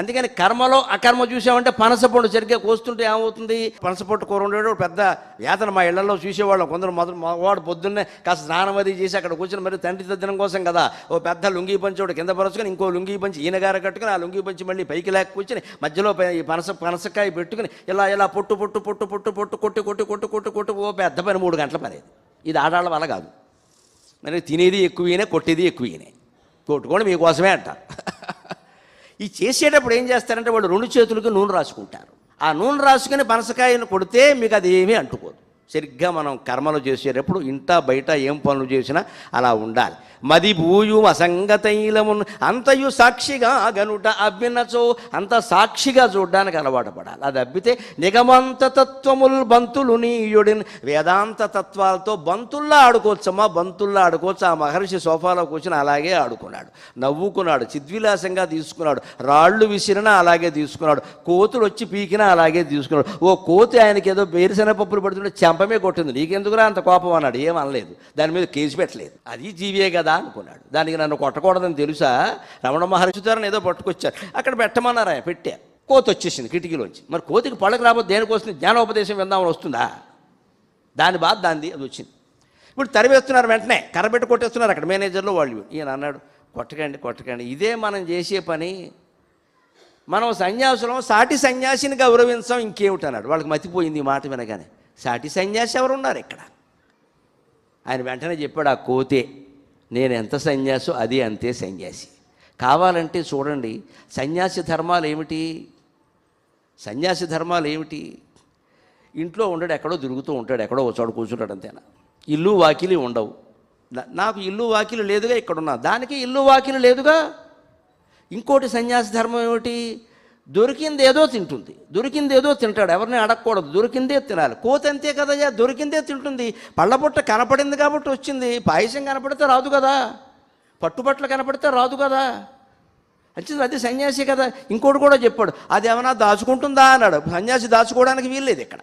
అందుకని కర్మలో అకర్మ చూసామంటే పనసపొట్టు సరిగ్గా కోస్తుంటే ఏమవుతుంది? పనసపొట్టు కూర ఉండేవాడు పెద్ద వేతన మా ఇళ్ళలో చూసేవాళ్ళం. కొందరు మొదలు మగవాడు పొద్దున్నే కాస్త స్నానం అది చేసి అక్కడ కూర్చొని మరి తండ్రి తద్దనం కోసం కదా ఓ పెద్ద లుంగీ పంచి ఒకటి కింద పరుచుకొని ఇంకో లుంగీ పంచి ఈయనగార కట్టుకుని ఆ లుంగీ పంచి మళ్ళీ పైకి లేక కూర్చొని మధ్యలో ఈ పనస పనసకాయ పెట్టుకుని ఇలా ఇలా పొట్టు పొట్టు పొట్టు పొట్టు పొట్టు కొట్టి కొట్టి కొట్టు కొట్టు కొట్టు ఓ పెద్ద పని మూడు గంటల పని ఇది. ఇది ఆడాళ్ళ వల్ల కాదు. మరి తినేది ఎక్కువనే కొట్టేది ఎక్కువనే. కొట్టుకోండి మీకోసమే అంటారు. ఈ చేసేటప్పుడు ఏం చేస్తారంటే వాళ్ళు రెండు చేతులకి నూనె రాసుకుంటారు. ఆ నూనె రాసుకుని పనసకాయను కొడితే మీకు అది ఏమీ అంటుకో సరిగ్గా మనం కర్మలు చేసేటప్పుడు ఇంట బయట ఏం పనులు చేసినా అలా ఉండాలి. మది భూయు అసంగతైలమున్ అంతయు సాక్షిగా గనుట అబ్బినచో అంత సాక్షిగా చూడడానికి అలవాటు పడాలి. అది అబ్బితే నిగమంత తత్వముల్ బంతులు నీయుడిన్ వేదాంత తత్వాలతో బంతుల్లా ఆడుకోవచ్చమ్మా బంతుల్లా ఆడుకోవచ్చు. ఆ మహర్షి సోఫాలో కూర్చుని అలాగే ఆడుకున్నాడు. నవ్వుకున్నాడు చిద్విలాసంగా తీసుకున్నాడు. రాళ్ళు విసిరినా అలాగే తీసుకున్నాడు. కోతులు వచ్చి పీకినా అలాగే తీసుకున్నాడు. ఓ కోతి ఆయనకి ఏదో వేరుశనగ పప్పులు పడుతుంటే చెంపమే కొట్టింది. నీకెందుకురా అంత కోపం అన్నాడు. ఏం అనలేదు. దాని మీద కేసు పెట్టలేదు. అది జీవే కదా అనుకున్నాడు. దానికి నన్ను కొట్టకూడదని తెలుసా? రమణ మహర్షి ద్వారా ఏదో పట్టుకొచ్చారు అక్కడ పెట్టమన్నారు ఆయన కోత కోతి వచ్చేసింది కిటికీలోంచి. మరి కోతికి పళ్ళకి రాబోతే దేనికోసం? జ్ఞానోపదేశం విందామని వస్తుందా? దాని బాధ దాంది అది వచ్చింది. ఇప్పుడు తరివేస్తున్నారు వెంటనే. కర్రబెట్టి కొట్టేస్తున్నారు అక్కడ మేనేజర్లో వాళ్ళు. ఈయన అన్నాడు కొట్టకండి కొట్టకండి. ఇదే మనం చేసే పని. మనం సన్యాసులం సాటి సన్యాసిని గౌరవించాం ఇంకేమిటి అన్నాడు వాళ్ళకి మతిపోయింది ఈ మాట వినగానే. సాటి సన్యాసి ఎవరున్నారు ఇక్కడ? ఆయన వెంటనే చెప్పాడు ఆ కోతే నేను ఎంత సన్యాసో అది అంతే సన్యాసి. కావాలంటే చూడండి సన్యాసి ధర్మాలు ఏమిటి? సన్యాసి ధర్మాలు ఏమిటి? ఇంట్లో ఉండడు ఎక్కడో తిరుగుతూ ఉంటాడు ఎక్కడో ఒక కూర్చుంటాడు అంతేనా? ఇల్లు వాకిలి ఉండవు. నాకు ఇల్లు వాకిలి లేదుగా ఇక్కడ ఉన్నా దానికి ఇల్లు వాకిలి లేదుగా? ఇంకోటి సన్యాసి ధర్మం ఏమిటి? దొరికింది ఏదో తింటుంది. దొరికింది ఏదో తింటాడు. ఎవరిని అడగకూడదు. దొరికిందే తినాలి. కోతి అంతే కదయ్యా దొరికిందే తింటుంది. పళ్ళపొట్ట కనపడింది కాబట్టి వచ్చింది. పాయసం కనపడితే రాదు కదా. పట్టుబట్టలు కనపడితే రాదు కదా. వచ్చింది అది సన్యాసి కదా. ఇంకోటి కూడా చెప్పాడు. అది ఏమైనా దాచుకుంటుందా అన్నాడు. సన్యాసి దాచుకోవడానికి వీల్లేదు ఇక్కడ.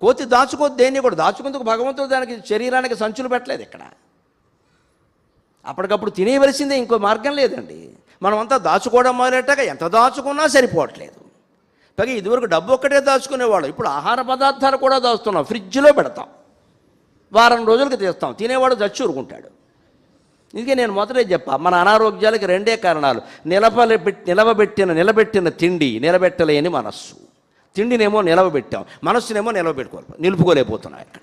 కోతి దాచుకోదు దేన్ని కూడా. దాచుకుందుకు భగవంతుడు దానికి శరీరానికి సంచులు పెట్టలేదు ఇక్కడ. అప్పటికప్పుడు తినేయవలసిందే. ఇంకో మార్గం లేదండి. మనమంతా దాచుకోవడం మొదలెట్టాక ఎంత దాచుకున్నా సరిపోవట్లేదు. పైగా ఇదివరకు డబ్బు ఒక్కటే దాచుకునేవాడు ఇప్పుడు ఆహార పదార్థాలు కూడా దాస్తున్నాం. ఫ్రిడ్జ్లో పెడతాం. వారం రోజులకి తీస్తాం. తినేవాడు చచ్చి ఊరుకుంటాడు ఇందుకే నేను మొదటే చెప్పా మన అనారోగ్యాలకి రెండే కారణాలు. నిలబలి నిలబెట్టిన నిలబెట్టిన తిండి నిలబెట్టలేని మనస్సు. తిండినేమో నిలవబెట్టాం. మనస్సునేమో నిలవబెట్టుకో నిలుపుకోలేకపోతున్నావు ఇక్కడ.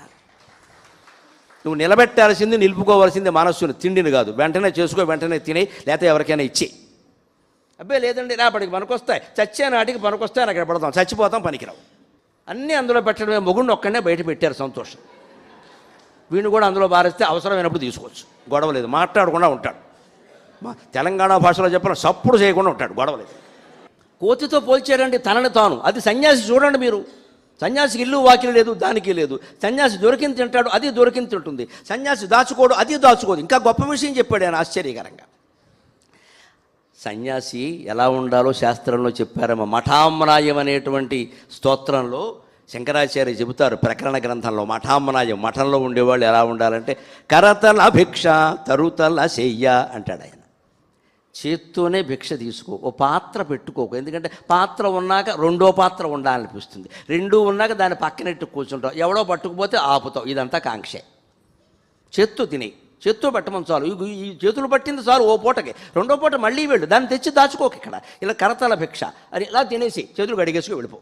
నువ్వు నిలబెట్టాల్సింది నిలుపుకోవాల్సింది మనస్సుని తిండిని కాదు. వెంటనే చేసుకో వెంటనే తినే లేకపోతే ఎవరికైనా ఇచ్చేయి. అబ్బే లేదండి రేపటికి పనికొస్తాయి. చచ్చే నాటికి పనికొస్తాయి అక్కడ పడతాం. చచ్చిపోతాం పనికిరావు. అన్నీ అందులో పెట్టడమే మొగుడిని ఒక్కడే బయట పెట్టారు సంతోషం. వీడిని కూడా అందులో బారేస్తే అవసరమైనప్పుడు తీసుకోవచ్చు. గొడవ లేదు మాట్లాడకుండా ఉంటాడు. మా తెలంగాణ భాషలో చెప్పిన సప్పుడు చేయకుండా ఉంటాడు గొడవ లేదు. కోతితో పోల్చారండి తనని తాను. అది సన్యాసి చూడండి మీరు. సన్యాసికి ఇల్లు వాకిలి లేదు దానికి లేదు. సన్యాసి దొరికింది తింటాడు అది దొరికింది తింటుంది. సన్యాసి దాచుకోడు అది దాచుకోదు. ఇంకా గొప్ప విషయం చెప్పాడు ఆయన ఆశ్చర్యకరంగా. సన్యాసి ఎలా ఉండాలో శాస్త్రంలో చెప్పారమ్మ. మఠామనాయం అనేటువంటి స్తోత్రంలో శంకరాచార్య చెబుతారు ప్రకరణ గ్రంథంలో మఠామనాయం మఠంలో ఉండేవాళ్ళు ఎలా ఉండాలంటే కరతల భిక్ష తరుతల శయ్య అంటాడు ఆయన. చేత్తోనే భిక్ష తీసుకో ఓ పాత్ర పెట్టుకోకు. ఎందుకంటే పాత్ర ఉన్నాక రెండో పాత్ర ఉండాలనిపిస్తుంది. రెండు ఉన్నాక దాన్ని పక్కనెట్టు కూర్చుంటావు. ఎవడో పట్టుకుపోతే ఆపుతావు. ఇదంతా కాంక్షే. చేత్తో తిని. చేత్తో పెట్టమని చాలు. ఈ చేతులు పట్టింది చాలు ఓ పూటకి. రెండో పూట మళ్ళీ వెళ్ళు. దాన్ని తెచ్చి దాచుకోక ఇక్కడ. ఇలా కరతల భిక్ష. అని ఇలా తినేసి చేతులు కడిగేసుకు వెళ్ళిపో.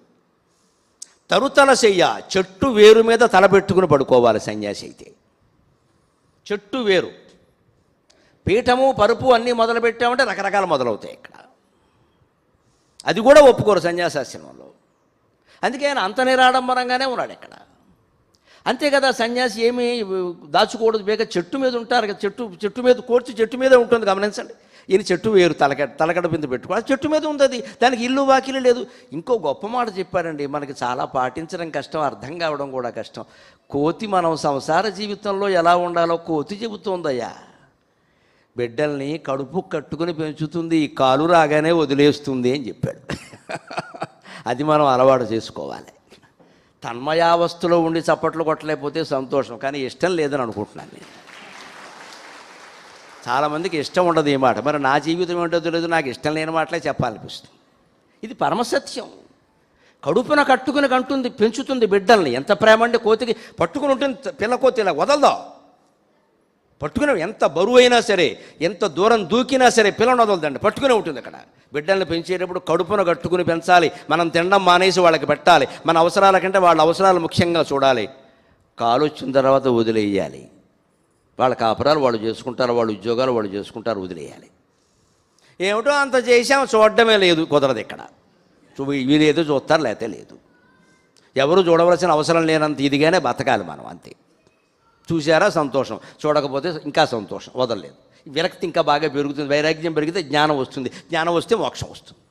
తరుతల చెయ్య చెట్టు వేరు మీద తల పెట్టుకుని పడుకోవాలి సన్యాసి అయితే. చెట్టు వేరు. పీఠము పరుపు అన్నీ మొదలు పెట్టామంటే రకరకాలు మొదలవుతాయి ఇక్కడ. అది కూడా ఒప్పుకోరు సన్యాసాశ్రమంలో. అందుకే ఆయన అంత నిరాడంబరంగానే ఉన్నాడు ఇక్కడ. అంతే కదా సన్యాసి ఏమి దాచుకూడదు బేగ చెట్టు మీద ఉంటారు కదా చెట్టు చెట్టు మీద కోర్చి చెట్టు మీదే ఉంటుంది గమనించండి. ఈయన చెట్టు వేరు తలకడ తలకడ బిందు పెట్టుకోవాలి. చెట్టు మీద ఉంది అది. దానికి ఇల్లు వాకిలు లేదు. ఇంకో గొప్ప మాట చెప్పారండి మనకి చాలా పాటించడం కష్టం అర్థం కావడం కూడా కష్టం. కోతి మనం సంసార జీవితంలో ఎలా ఉండాలో కోతి చెబుతోందయ్యా. బిడ్డల్ని కడుపు కట్టుకుని పెంచుతుంది ఈ కాలు రాగానే వదిలేస్తుంది అని చెప్పాడు. అది మనం అలవాటు చేసుకోవాలి. తన్మయావస్థలో ఉండి చప్పట్లు కొట్టలేకపోతే సంతోషం. కానీ ఇష్టం లేదని అనుకుంటున్నాను నేను. చాలామందికి ఇష్టం ఉండదు ఈ మాట. మరి నా జీవితం ఏంటో తెలియదు నాకు ఇష్టం లేని మాటలే చెప్పాలనిపిస్తుంది. ఇది పరమసత్యం. కడుపున కట్టుకుని కంటుంది పెంచుతుంది బిడ్డల్ని. ఎంత ప్రేమ అంటే కోతికి పట్టుకుని ఉంటుంది పిల్ల కోతి ఇలా వదలదా. పట్టుకునే ఎంత బరువు అయినా సరే ఎంత దూరం దూకినా సరే పిల్లని వదలదండి. పట్టుకునే ఉంటుంది అక్కడ. బిడ్డల్ని పెంచేటప్పుడు కడుపున కట్టుకుని పెంచాలి. మనం తినడం మానేసి వాళ్ళకి పెట్టాలి. మన అవసరాల కంటే వాళ్ళ అవసరాలు ముఖ్యంగా చూడాలి. కాలు వచ్చిన తర్వాత వదిలేయాలి. వాళ్ళ కాపురాలు వాళ్ళు చేసుకుంటారు వాళ్ళ ఉద్యోగాలు వాళ్ళు చేసుకుంటారు వదిలేయాలి. ఏమిటో అంత చేసాం చూడడమే లేదు కుదరదు ఇక్కడ. చూ ఏదో చూస్తారు లేకపోతే లేదు. ఎవరు చూడవలసిన అవసరం లేనంత ఇదిగానే బతకాలి మనం అంతే. చూసారా సంతోషం. చూడకపోతే ఇంకా సంతోషం. వదలలేదు. విరక్తి ఇంకా బాగా పెరుగుతుంది. వైరాగ్యం పెరిగితే జ్ఞానం వస్తుంది. జ్ఞానం వస్తే మోక్షం వస్తుంది.